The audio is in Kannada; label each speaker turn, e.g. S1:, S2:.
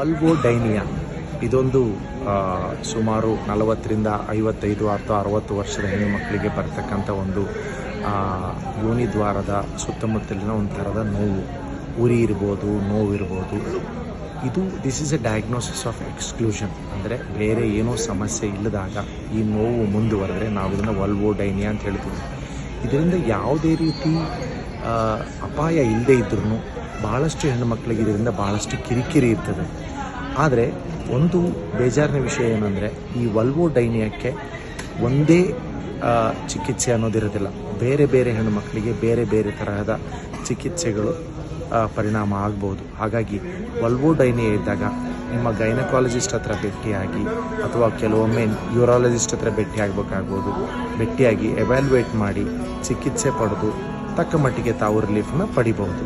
S1: ವಲ್ವೋಡೈನಿಯಾ ಇದೊಂದು ಸುಮಾರು ನಲವತ್ತರಿಂದ ಐವತ್ತೈದು ಅಥವಾ ಅರವತ್ತು ವರ್ಷದ ಹೆಣ್ಣು ಮಕ್ಕಳಿಗೆ ಬರ್ತಕ್ಕಂಥ ಒಂದು ದ್ವಾರದ ಸುತ್ತಮುತ್ತಲಿನ ಒಂದು ಥರದ ನೋವು. ಉರಿ ಇರ್ಬೋದು ನೋವು ಇರ್ಬೋದು ಇದು this is a diagnosis of exclusion ಅಂದರೆ ಬೇರೆ ಏನೋ ಸಮಸ್ಯೆ ಇಲ್ಲದಾಗ ಈ ನೋವು ಮುಂದುವರೆದ್ರೆ ನಾವು ಇದನ್ನು ವಲ್ವೋಡೈನಿಯಾ ಅಂತ ಹೇಳ್ತೀವಿ. ಇದರಿಂದ ಯಾವುದೇ ರೀತಿ ಅಪಾಯ ಇಲ್ಲದೇ ಇದ್ರೂ ಭಾಳಷ್ಟು ಹೆಣ್ಣುಮಕ್ಕಳಿಗೆ ಇದರಿಂದ ಭಾಳಷ್ಟು ಕಿರಿಕಿರಿ ಇರ್ತದೆ. ಆದರೆ ಒಂದು ಬೇಜಾರಿನ ವಿಷಯ ಏನಂದರೆ ಈ ವಲ್ವೋ ಡೈನಿಯಕ್ಕೆ ಒಂದೇ ಚಿಕಿತ್ಸೆ ಅನ್ನೋದಿರೋದಿಲ್ಲ. ಬೇರೆ ಬೇರೆ ಹೆಣ್ಣುಮಕ್ಕಳಿಗೆ ಬೇರೆ ಬೇರೆ ತರಹದ ಚಿಕಿತ್ಸೆಗಳು ಪರಿಣಾಮ ಆಗ್ಬೋದು. ಹಾಗಾಗಿ ವಲ್ವೋ ಡೈನಿಯ ಇದ್ದಾಗ ನಿಮ್ಮ ಗೈನಕಾಲಜಿಸ್ಟ್ ಹತ್ರ ಭೇಟಿಯಾಗಿ ಅಥವಾ ಕೆಲವೊಮ್ಮೆ ಯೂರಾಲಜಿಸ್ಟ್ ಹತ್ರ ಭೇಟಿ ಆಗಬೇಕಾಗ್ಬೋದು ಭೇಟಿಯಾಗಿ ಎವ್ಯಾಲ್ಯುವೇಟ್ ಮಾಡಿ ಚಿಕಿತ್ಸೆ ಪಡೆದು ತಕ್ಕ ಮಟ್ಟಿಗೆ ತಾವು ರಿಲೀಫನ್ನು ಪಡಿಬಹುದು.